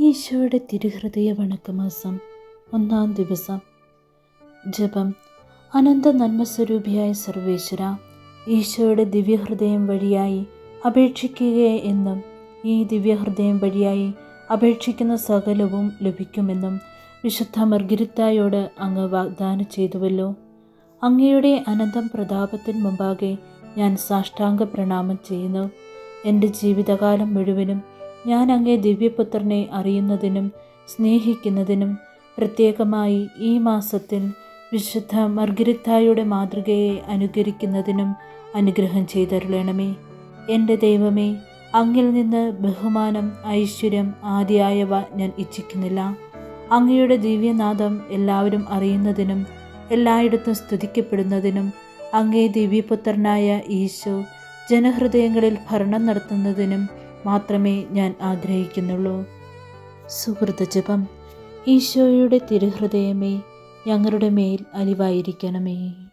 ഈശോയുടെ തിരുഹൃദയ വണക്കമാസം ഒന്നാം ദിവസം. ജപം. അനന്ത നന്മസ്വരൂപിയായ സർവേശ്വര ഈശോയുടെ ദിവ്യഹൃദയം വഴിയായി അപേക്ഷിക്കുക എന്നും ഈ ദിവ്യഹൃദയം വഴിയായി അപേക്ഷിക്കുന്ന സകലവും ലഭിക്കുമെന്നും വിശുദ്ധ മർഗിരിത്തായോട് അങ്ങ് വാഗ്ദാനം ചെയ്തുവല്ലോ. അങ്ങയുടെ അനന്തം പ്രതാപത്തിന് മുമ്പാകെ ഞാൻ സാഷ്ടാംഗ പ്രണാമം ചെയ്യുന്നു. എന്റെ ജീവിതകാലം മുഴുവനും ഞാൻ അങ്ങേ ദിവ്യപുത്രനെ അറിയുന്നതിനും സ്നേഹിക്കുന്നതിനും പ്രത്യേകമായി ഈ മാസത്തിൽ വിശുദ്ധ മർഗരിത്തായുടെ മാതൃകയെ അനുകരിക്കുന്നതിനും അനുഗ്രഹം ചെയ്തരുളണമേ. എന്റെ ദൈവമേ അങ്ങിൽ നിന്ന് ബഹുമാനം ഐശ്വര്യം ആദിയായവ ഞാൻ ഇച്ഛിക്കുന്നില്ല. അങ്ങയുടെ ദിവ്യനാഥം എല്ലാവരും അറിയുന്നതിനും എല്ലായിടത്തും സ്തുതിക്കപ്പെടുന്നതിനും അങ്ങേ ദിവ്യപുത്രനായ ഈശോ ജനഹൃദയങ്ങളിൽ ഭരണം നടത്തുന്നതിനും മാത്രമേ ഞാൻ ആഗ്രഹിക്കുന്നുള്ളൂ. സുഹൃത്ത് ജപം ഈശോയുടെ തിരുഹൃദയമേ ഞങ്ങളുടെ മേൽ അലിവായിരിക്കണമേ.